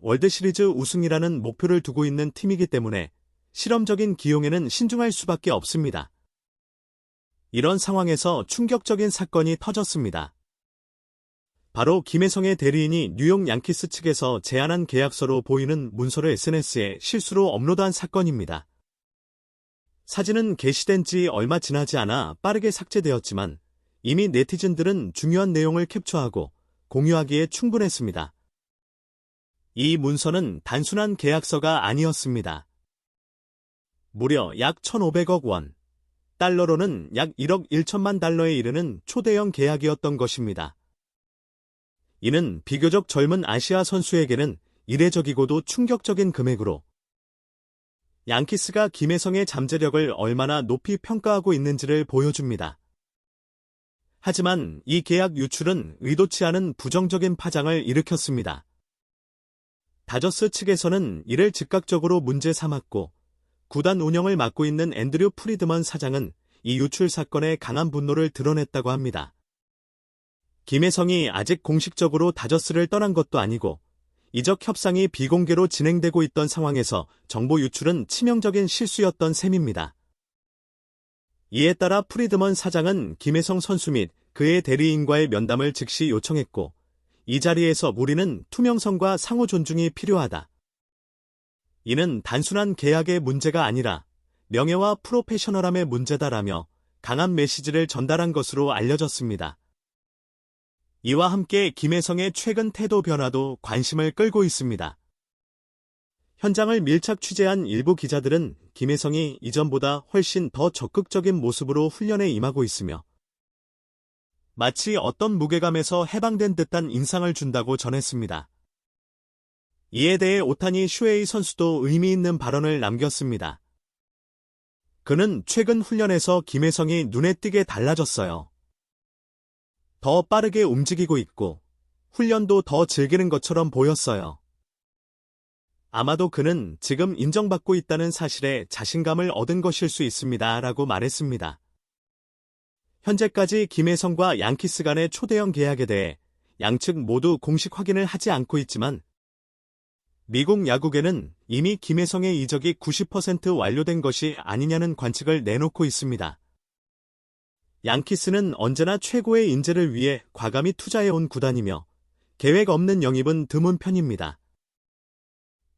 월드시리즈 우승이라는 목표를 두고 있는 팀이기 때문에 실험적인 기용에는 신중할 수밖에 없습니다. 이런 상황에서 충격적인 사건이 터졌습니다. 바로 김혜성의 대리인이 뉴욕 양키스 측에서 제안한 계약서로 보이는 문서를 SNS에 실수로 업로드한 사건입니다. 사진은 게시된 지 얼마 지나지 않아 빠르게 삭제되었지만 이미 네티즌들은 중요한 내용을 캡처하고 공유하기에 충분했습니다. 이 문서는 단순한 계약서가 아니었습니다. 무려 약 1,500억 원, 달러로는 약 1억 1천만 달러에 이르는 초대형 계약이었던 것입니다. 이는 비교적 젊은 아시아 선수에게는 이례적이고도 충격적인 금액으로 양키스가 김혜성의 잠재력을 얼마나 높이 평가하고 있는지를 보여줍니다. 하지만 이 계약 유출은 의도치 않은 부정적인 파장을 일으켰습니다. 다저스 측에서는 이를 즉각적으로 문제 삼았고 구단 운영을 맡고 있는 앤드류 프리드먼 사장은 이 유출 사건에 강한 분노를 드러냈다고 합니다. 김혜성이 아직 공식적으로 다저스를 떠난 것도 아니고 이적 협상이 비공개로 진행되고 있던 상황에서 정보 유출은 치명적인 실수였던 셈입니다. 이에 따라 프리드먼 사장은 김혜성 선수 및 그의 대리인과의 면담을 즉시 요청했고 이 자리에서 우리는 투명성과 상호 존중이 필요하다. 이는 단순한 계약의 문제가 아니라 명예와 프로페셔널함의 문제다라며 강한 메시지를 전달한 것으로 알려졌습니다. 이와 함께 김혜성의 최근 태도 변화도 관심을 끌고 있습니다. 현장을 밀착 취재한 일부 기자들은 김혜성이 이전보다 훨씬 더 적극적인 모습으로 훈련에 임하고 있으며 마치 어떤 무게감에서 해방된 듯한 인상을 준다고 전했습니다. 이에 대해 오타니 슈에이 선수도 의미 있는 발언을 남겼습니다. 그는 최근 훈련에서 김혜성이 눈에 띄게 달라졌어요. 더 빠르게 움직이고 있고 훈련도 더 즐기는 것처럼 보였어요. 아마도 그는 지금 인정받고 있다는 사실에 자신감을 얻은 것일 수 있습니다. 라고 말했습니다. 현재까지 김혜성과 양키스 간의 초대형 계약에 대해 양측 모두 공식 확인을 하지 않고 있지만 미국 야구계는 이미 김혜성의 이적이 90% 완료된 것이 아니냐는 관측을 내놓고 있습니다. 양키스는 언제나 최고의 인재를 위해 과감히 투자해온 구단이며 계획 없는 영입은 드문 편입니다.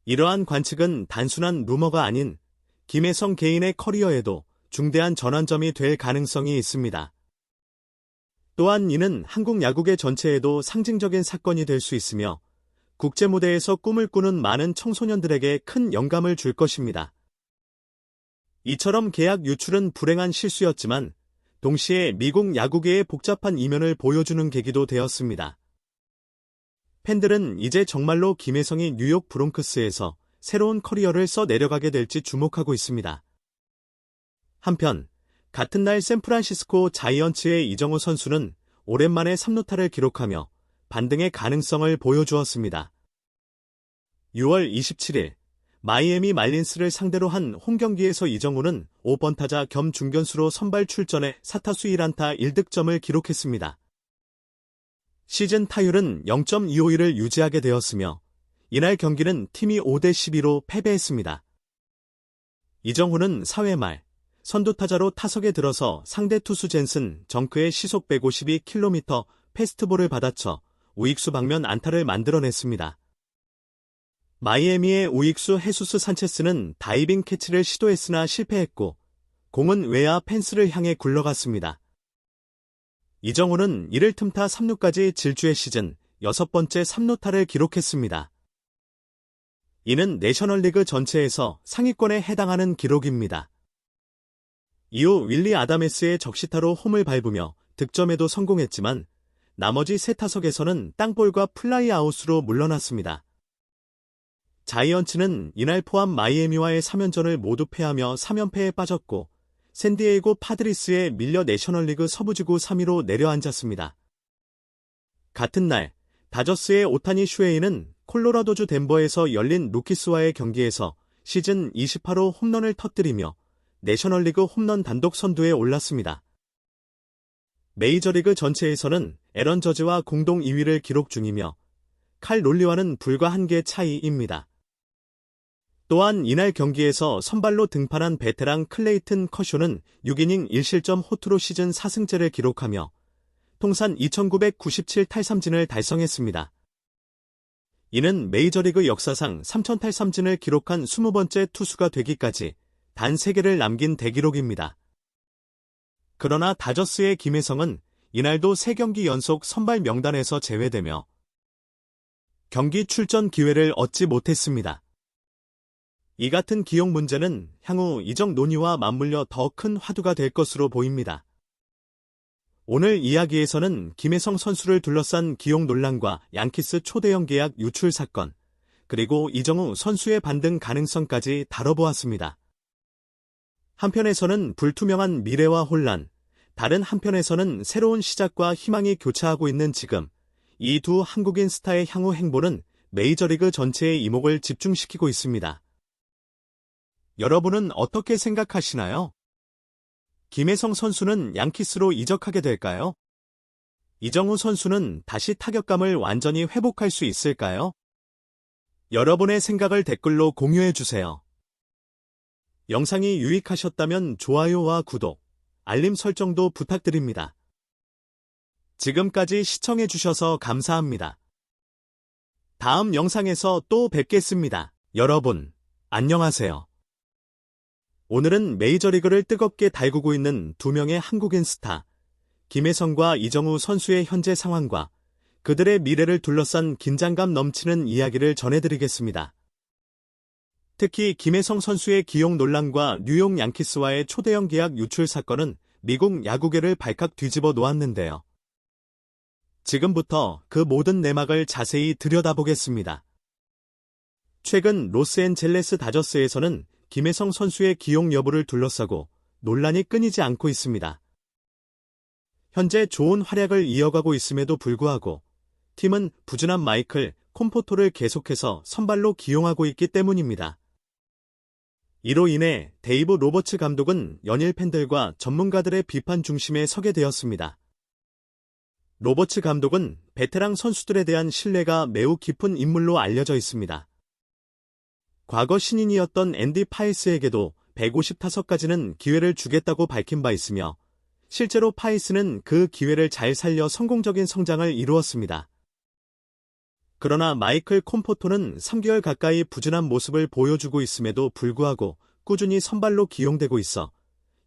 이러한 관측은 단순한 루머가 아닌 김혜성 개인의 커리어에도 중대한 전환점이 될 가능성이 있습니다. 또한 이는 한국 야구계 전체에도 상징적인 사건이 될 수 있으며 국제 무대에서 꿈을 꾸는 많은 청소년들에게 큰 영감을 줄 것입니다. 이처럼 계약 유출은 불행한 실수였지만 동시에 미국 야구계의 복잡한 이면을 보여주는 계기도 되었습니다. 팬들은 이제 정말로 김혜성이 뉴욕 브롱크스에서 새로운 커리어를 써 내려가게 될지 주목하고 있습니다. 한편 같은 날 샌프란시스코 자이언츠의 이정우 선수는 오랜만에 3루타를 기록하며 반등의 가능성을 보여주었습니다. 6월 27일 마이애미 말린스를 상대로 한 홈경기에서 이정우는 5번 타자 겸 중견수로 선발 출전해 4타수 1안타 1득점을 기록했습니다. 시즌 타율은 0.251을 유지하게 되었으며 이날 경기는 팀이 5대 12로 패배했습니다. 이정우는 4회 말 선두타자로 타석에 들어서 상대 투수 젠슨 정크의 시속 152km 패스트볼을 받아쳐 우익수 방면 안타를 만들어냈습니다. 마이애미의 우익수 헤수스 산체스는 다이빙 캐치를 시도했으나 실패했고 공은 외야 펜스를 향해 굴러갔습니다. 이정우는 이를 틈타 3루까지 질주의 시즌 여섯 번째 3루타를 기록했습니다. 이는 내셔널리그 전체에서 상위권에 해당하는 기록입니다. 이후 윌리 아다메스의 적시타로 홈을 밟으며 득점에도 성공했지만 나머지 세 타석에서는 땅볼과 플라이 아웃으로 물러났습니다. 자이언츠는 이날 포함 마이애미와의 3연전을 모두 패하며 3연패에 빠졌고 샌디에이고 파드리스에 밀려 내셔널리그 서부지구 3위로 내려앉았습니다. 같은 날 다저스의 오타니 슈에이는 콜로라도주 덴버에서 열린 루키스와의 경기에서 시즌 28호 홈런을 터뜨리며 내셔널리그 홈런 단독 선두에 올랐습니다. 메이저리그 전체에서는 에런 저지와 공동 2위를 기록 중이며 칼 롤리와는 불과 한 개 차이입니다. 또한 이날 경기에서 선발로 등판한 베테랑 클레이튼 커쇼는 6이닝 1실점 호투로 시즌 4승째를 기록하며 통산 2997 탈삼진을 달성했습니다. 이는 메이저리그 역사상 3000 탈삼진을 기록한 20번째 투수가 되기까지 단 3개를 남긴 대기록입니다. 그러나 다저스의 김혜성은 이날도 3경기 연속 선발 명단에서 제외되며 경기 출전 기회를 얻지 못했습니다. 이 같은 기용 문제는 향후 이적 논의와 맞물려 더 큰 화두가 될 것으로 보입니다. 오늘 이야기에서는 김혜성 선수를 둘러싼 기용 논란과 양키스 초대형 계약 유출 사건, 그리고 이정우 선수의 반등 가능성까지 다뤄보았습니다. 한편에서는 불투명한 미래와 혼란, 다른 한편에서는 새로운 시작과 희망이 교차하고 있는 지금, 이 두 한국인 스타의 향후 행보는 메이저리그 전체의 이목을 집중시키고 있습니다. 여러분은 어떻게 생각하시나요? 김혜성 선수는 양키스로 이적하게 될까요? 이정우 선수는 다시 타격감을 완전히 회복할 수 있을까요? 여러분의 생각을 댓글로 공유해주세요. 영상이 유익하셨다면 좋아요와 구독, 알림 설정도 부탁드립니다. 지금까지 시청해주셔서 감사합니다. 다음 영상에서 또 뵙겠습니다. 여러분, 안녕하세요. 오늘은 메이저리그를 뜨겁게 달구고 있는 두 명의 한국인 스타, 김혜성과 이정우 선수의 현재 상황과 그들의 미래를 둘러싼 긴장감 넘치는 이야기를 전해드리겠습니다. 특히 김혜성 선수의 기용 논란과 뉴욕 양키스와의 초대형 계약 유출 사건은 미국 야구계를 발칵 뒤집어 놓았는데요. 지금부터 그 모든 내막을 자세히 들여다보겠습니다. 최근 로스앤젤레스 다저스에서는 김혜성 선수의 기용 여부를 둘러싸고 논란이 끊이지 않고 있습니다. 현재 좋은 활약을 이어가고 있음에도 불구하고 팀은 부진한 마이클 콤포토를 계속해서 선발로 기용하고 있기 때문입니다. 이로 인해 데이브 로버츠 감독은 연일 팬들과 전문가들의 비판 중심에 서게 되었습니다. 로버츠 감독은 베테랑 선수들에 대한 신뢰가 매우 깊은 인물로 알려져 있습니다. 과거 신인이었던 앤디 파이스에게도 155까지는 기회를 주겠다고 밝힌 바 있으며 실제로 파이스는 그 기회를 잘 살려 성공적인 성장을 이루었습니다. 그러나 마이클 콤포토는 3개월 가까이 부진한 모습을 보여주고 있음에도 불구하고 꾸준히 선발로 기용되고 있어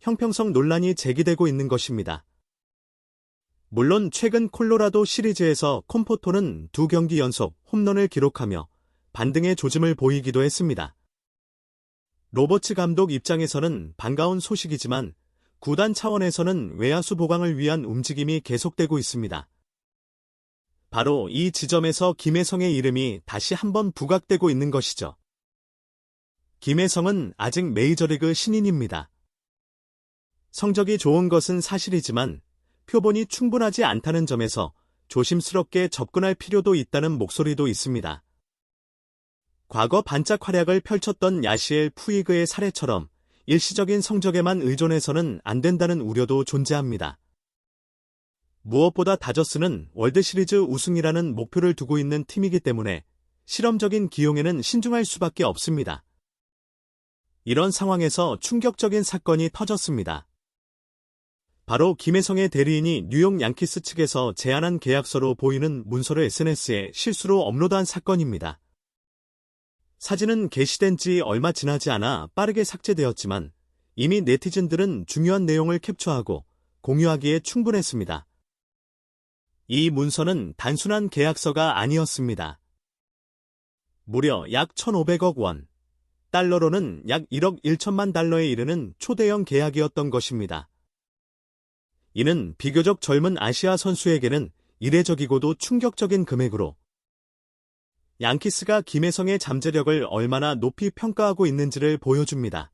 형평성 논란이 제기되고 있는 것입니다. 물론 최근 콜로라도 시리즈에서 콤포토는 두 경기 연속 홈런을 기록하며 반등의 조짐을 보이기도 했습니다. 로버츠 감독 입장에서는 반가운 소식이지만 구단 차원에서는 외야수 보강을 위한 움직임이 계속되고 있습니다. 바로 이 지점에서 김혜성의 이름이 다시 한번 부각되고 있는 것이죠. 김혜성은 아직 메이저리그 신인입니다. 성적이 좋은 것은 사실이지만 표본이 충분하지 않다는 점에서 조심스럽게 접근할 필요도 있다는 목소리도 있습니다. 과거 반짝 활약을 펼쳤던 야시엘 푸이그의 사례처럼 일시적인 성적에만 의존해서는 안 된다는 우려도 존재합니다. 무엇보다 다저스는 월드시리즈 우승이라는 목표를 두고 있는 팀이기 때문에 실험적인 기용에는 신중할 수밖에 없습니다. 이런 상황에서 충격적인 사건이 터졌습니다. 바로 김혜성의 대리인이 뉴욕 양키스 측에서 제안한 계약서로 보이는 문서를 SNS에 실수로 업로드한 사건입니다. 사진은 게시된 지 얼마 지나지 않아 빠르게 삭제되었지만 이미 네티즌들은 중요한 내용을 캡처하고 공유하기에 충분했습니다. 이 문서는 단순한 계약서가 아니었습니다. 무려 약 1,500억 원, 달러로는 약 1억 1천만 달러에 이르는 초대형 계약이었던 것입니다. 이는 비교적 젊은 아시아 선수에게는 이례적이고도 충격적인 금액으로 양키스가 김혜성의 잠재력을 얼마나 높이 평가하고 있는지를 보여줍니다.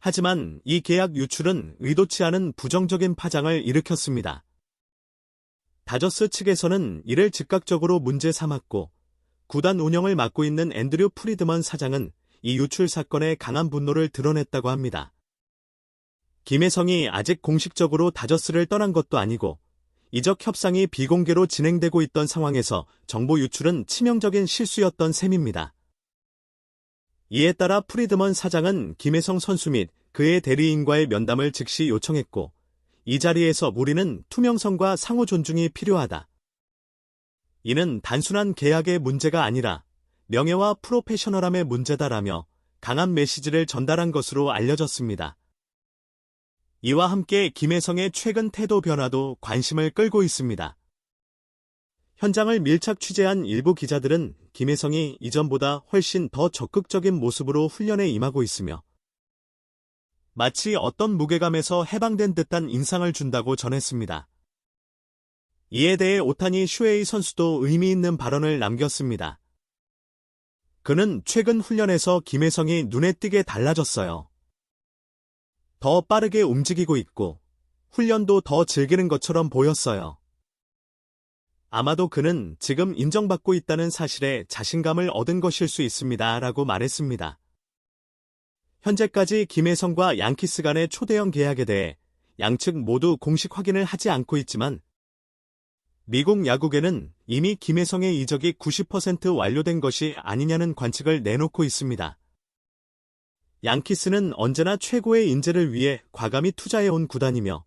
하지만 이 계약 유출은 의도치 않은 부정적인 파장을 일으켰습니다. 다저스 측에서는 이를 즉각적으로 문제 삼았고 구단 운영을 맡고 있는 앤드류 프리드먼 사장은 이 유출 사건에 강한 분노를 드러냈다고 합니다. 김혜성이 아직 공식적으로 다저스를 떠난 것도 아니고 이적 협상이 비공개로 진행되고 있던 상황에서 정보 유출은 치명적인 실수였던 셈입니다. 이에 따라 프리드먼 사장은 김혜성 선수 및 그의 대리인과의 면담을 즉시 요청했고 이 자리에서 우리는 투명성과 상호 존중이 필요하다. 이는 단순한 계약의 문제가 아니라 명예와 프로페셔널함의 문제다라며 강한 메시지를 전달한 것으로 알려졌습니다. 이와 함께 김혜성의 최근 태도 변화도 관심을 끌고 있습니다. 현장을 밀착 취재한 일부 기자들은 김혜성이 이전보다 훨씬 더 적극적인 모습으로 훈련에 임하고 있으며 마치 어떤 무게감에서 해방된 듯한 인상을 준다고 전했습니다. 이에 대해 오타니 슈에이 선수도 의미 있는 발언을 남겼습니다. 그는 최근 훈련에서 김혜성이 눈에 띄게 달라졌어요. 더 빠르게 움직이고 있고 훈련도 더 즐기는 것처럼 보였어요. 아마도 그는 지금 인정받고 있다는 사실에 자신감을 얻은 것일 수 있습니다. 라고 말했습니다. 현재까지 김혜성과 양키스 간의 초대형 계약에 대해 양측 모두 공식 확인을 하지 않고 있지만 미국 야구계는 이미 김혜성의 이적이 90% 완료된 것이 아니냐는 관측을 내놓고 있습니다. 양키스는 언제나 최고의 인재를 위해 과감히 투자해온 구단이며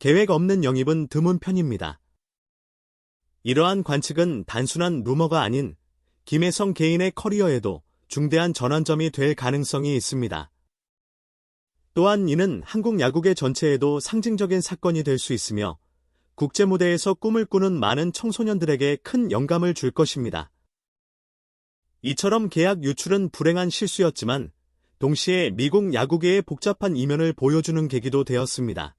계획 없는 영입은 드문 편입니다. 이러한 관측은 단순한 루머가 아닌 김혜성 개인의 커리어에도 중대한 전환점이 될 가능성이 있습니다. 또한 이는 한국 야구계 전체에도 상징적인 사건이 될 수 있으며 국제 무대에서 꿈을 꾸는 많은 청소년들에게 큰 영감을 줄 것입니다. 이처럼 계약 유출은 불행한 실수였지만 동시에 미국 야구계의 복잡한 이면을 보여주는 계기도 되었습니다.